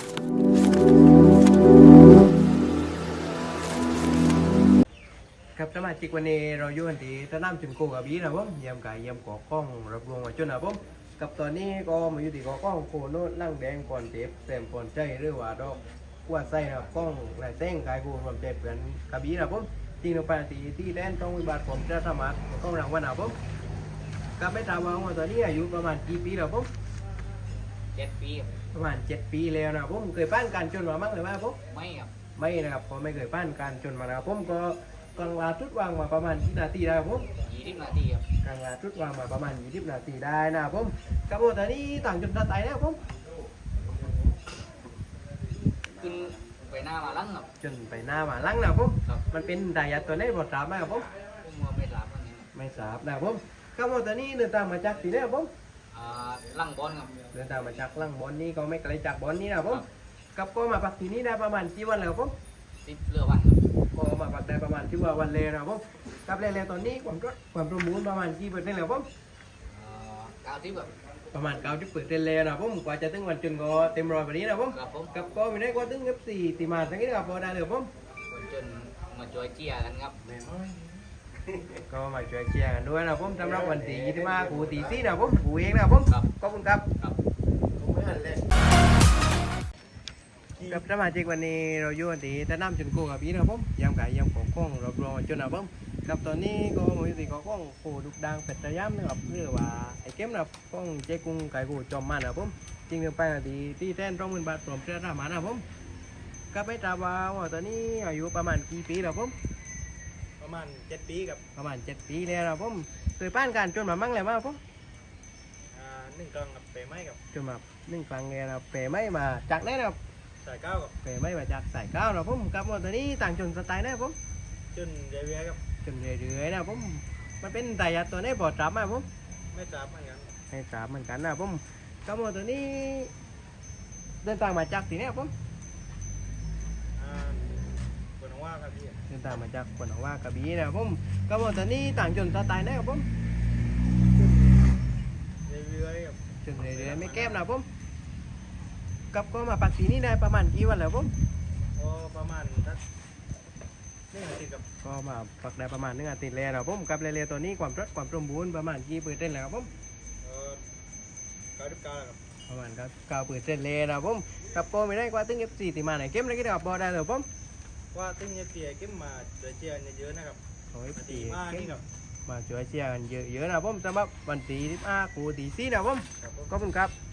ครับสมาชิกวันนี้เราอยู่กันที่สนามจุนโกกับบีนะผมเยี่ยมกายเยี่ยมกาะกล้องรับรวงมาจนนะผมกับตอนนี้ก็มาอยู่ที่กาะกล้องโคโนดลั่งแดงก่อนเจ็บเต็มก่อนใจหรือว่าดอกกัวไส้นะครับกล้องหลายเส้งกายกูความเจ็บกันกับบีนะผมจริงลงไปที่ที่แดนต้องวิบัติผมจะสมัครกล้องรางวัลนะผมกับไม่ถามว่าตอนนี้อายุประมาณกี่ปีแล้วผม เจ็ดปีครับประมาณเจ็ดปีแล้วนะผมเคยป้านการจนมามั้งหรือว่าผมไม่ครับไม่นะครับผมไม่เคยป้านการจนมานะครับผมก็กลางลาทุดวางมาประมาณกี่นาทีได้ครับผมยี่สิบนาทีครับกลางลาทุดวางมาประมาณ20นาทีได้นะครับผมกับผมตอนนี้ต่างจนตัดไตนะครับผมขึ้นไปหน้ามาลังครับจนไปหน้ามาหลังนะครับผมครับมันเป็นดายัดตัวนี้บทสามไหมครับผมผมว่าไม่รับมันนี้ครับไม่ทราบนะครับผมกับผมตอนนี้เดินทางมาจากที่ไหนครับผมอ่า ลังบอลครับเดินทางมาจากหลังบอลนี้ก็ไม่ไกลจากบอลนี้นะครับผมกับก็มาพักที่นี่ได้ประมาณกี่วันแล้วครับผมสิบเรือวันครับก็มาพักได้ประมาณที่ว่าวันเลยนะครับผมกับเร็วๆตอนนี้ความรถความประมูลประมาณกี่เปอร์เซ็นต์แล้วครับผมอ่าเก้าสิบแบบประมาณเก้าสิบเปอร์เซ็นต์เลยนะครับผมกว่าจะถึงวันจนก็เต็มร้อยแบบนี้นะครับผมครับผมกับก็ไม่ได้ก็ถึงกับสี่ตีมาทั้งนี้นะครับพอได้เลยครับผมคนจนมาจอยเจียกันครับ ก็มาช่วยเชียร์กันด้วยนะครับผมสำหรับวันที่ยี่สิบห้าครูตีสี่นะครับผมครูเองนะครับผมครับ ขอบคุณครับ ครับกับสมาชิกวันนี้เราอยู่กันที่ตะน้ำจนโกกับพี่นะครับผมยำไก่ยำของข้องรวบรวมจนนะครับผมกับตอนนี้ก็มาอยู่ที่ของข้องโคดุกดังเป็ดตะย้ำนะครับหรือว่าไอ้เกมนะครับข้องเจ๊กุ้งไก่กูจอมมันนะครับผมจริงๆไปนาทีที่แทนต้องหมื่นบาทพร้อมเสื้อรามานะครับผมกับไม่ทราบว่าว่าตอนนี้อายุประมาณกี่ปีแล้วผม ประมาณเจ็ดปีกับประมาณเจ็ดปีแล้วนะครับผมเคยป้านการจนมามั่งเลยมั้งครับผมอ่าหนึ่งกล่องกับเปไม้กับจนมาหนึ่งฟังเงนะครับเป๋ไม่มาจากไหนนะครับสายเก้ากับเป๋ไม่มาจากสายเก้านะครับผมกับว่าตอนนี้ต่างจนสไตล์นะครับผมจนเรียๆกับจนเรื่อยๆนะครับผมมันเป็นแต่ยาตัวนี้บอดจับมาผมไม่จับเหมือนกันให้จับเหมือนกันนะครับผมกำมตัวนี้เดินทางมาจากที่ไหนครับผม ว่าครับพี่เดินทางมาจากขนว่ากระบี่นะครับผมกำมตัวนี้ต่างจนสไตล์ไหนครับผมเรื่อยๆกับจนเรื่อยๆไม่แก้มนะครับผมกับก็มาปักสีนี้ได้ประมาณกี่วันแล้วผมก็ประมาณสักหนึ่งอาทิตย์กับก็มาปักได้ประมาณหนึ่งอาทิตย์แล้วนะครับผมกับเรื่อยๆตัวนี้ความรสความสมบูรณ์ประมาณกี่เปอร์เซ็นต์แล้วครับผมเออเก้าสิบเก้าแล้วกับประมาณครับเก้าเปอร์เซ็นต์เลยนะครับผมกับก็ไม่ได้กว่าตึงเอฟซีที่มาไหนเกมอะไรก็ได้ครับบอได้เลยครับผม ว่าตึ้งเยเตียเก็บมาเดือเจียเยอะๆนะครับขอให้มาตีดีมากนี่กับมาช่วยเชียร์กันเยอะๆนะครับผมสำหรับวันที่15ครูตีสี่นะครับผมครับผมขอบคุณครับ